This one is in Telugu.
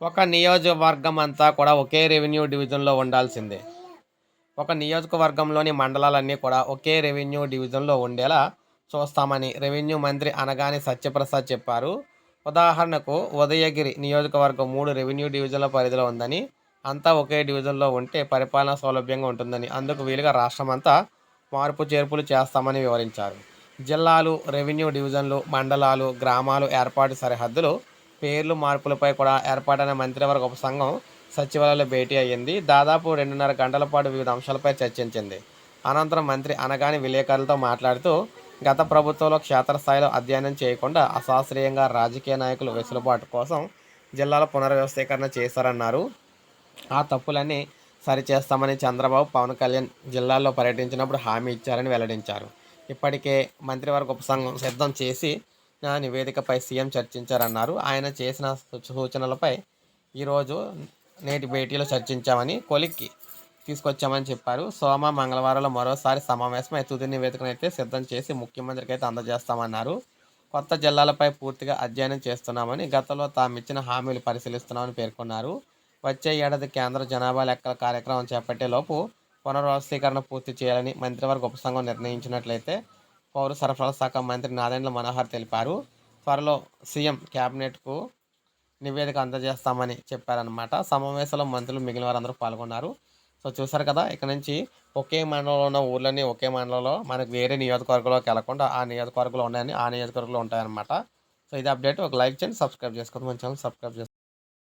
ఒక నియోజకవర్గం అంతా కూడా ఒకే రెవెన్యూ డివిజన్లో ఉండాల్సిందే. ఒక నియోజకవర్గంలోని మండలాలన్నీ కూడా ఒకే రెవెన్యూ డివిజన్లో ఉండేలా చూస్తామని రెవెన్యూ మంత్రి అనగానే సత్యప్రసాద్ చెప్పారు. ఉదాహరణకు ఉదయగిరి నియోజకవర్గం మూడు రెవెన్యూ డివిజన్ల పరిధిలో ఉందని అంతా ఒకే డివిజన్లో ఉంటే పరిపాలన సౌలభ్యంగా ఉంటుందని అందుకు వీలుగా రాష్ట్రమంతా మార్పు చేర్పులు చేస్తామని వివరించారు. జిల్లాలు రెవెన్యూ డివిజన్లు మండలాలు గ్రామాలు ఏర్పాటు సరిహద్దులు పేర్లు మార్పులపై కూడా ఏర్పాటైన మంత్రివర్గ ఉపసంఘం సచివాలయంలో భేటీ అయ్యింది. దాదాపు రెండున్నర గంటల పాటు వివిధ అంశాలపై చర్చించింది. అనంతరం మంత్రి అనగాని విలేకరులతో మాట్లాడుతూ గత ప్రభుత్వంలో క్షేత్రస్థాయిలో అధ్యయనం చేయకుండా అశాస్త్రీయంగా రాజకీయ నాయకులు వెసులుబాటు కోసం జిల్లాల పునర్వ్యవస్థీకరణ చేశారన్నారు. ఆ తప్పులన్నీ సరిచేస్తామని చంద్రబాబు పవన్ కళ్యాణ్ జిల్లాల్లో పర్యటించినప్పుడు హామీ ఇచ్చారని వెల్లడించారు. ఇప్పటికే మంత్రివర్గ ఉపసంఘం సిద్ధం చేసి నివేదికపై సీఎం చర్చించారన్నారు. ఆయన చేసిన సూచనలపై ఈరోజు నేటి భేటీలో చర్చించామని కొలిక్కి తీసుకొచ్చామని చెప్పారు. సోమ మంగళవారంలో మరోసారి సమావేశమై తుది నివేదికను అయితే సిద్ధం చేసి ముఖ్యమంత్రికి అయితే అందజేస్తామన్నారు. కొత్త జిల్లాలపై పూర్తిగా అధ్యయనం చేస్తున్నామని గతంలో తామిచ్చిన హామీలు పరిశీలిస్తున్నామని పేర్కొన్నారు. వచ్చే ఏడాది కేంద్ర జనాభా లెక్కల కార్యక్రమం చేపట్టే లోపు పునర్వ్యవస్థీకరణ పూర్తి చేయాలని మంత్రివర్గ ఉపసంఘం నిర్ణయించినట్లయితే పౌర సరఫరాల శాఖ మంత్రి నాదెండ్ల మనోహర్ తెలిపారు. త్వరలో సీఎం క్యాబినెట్కు నివేదిక అందజేస్తామని చెప్పారనమాట సమావేశంలో మంత్రులు మిగిలిన వారందరూ పాల్గొన్నారు. సో చూసారు కదా ఇక్కడ నుంచి ఒకే మండలంలో ఉన్న ఊర్లన్నీ ఒకే మండలంలో మనకు వేరే నియోజకవర్గంలోకి వెళ్ళకుండా ఆ నియోజకవర్గంలో ఉన్నాయని ఆ నియోజకవర్గంలో ఉంటాయన్నమాట. సో ఇది అప్డేట్. ఒక లైక్ చేయండి సబ్స్క్రైబ్ చేసుకోండి. మన ఛానల్ సబ్స్క్రైబ్ చేసుకోండి.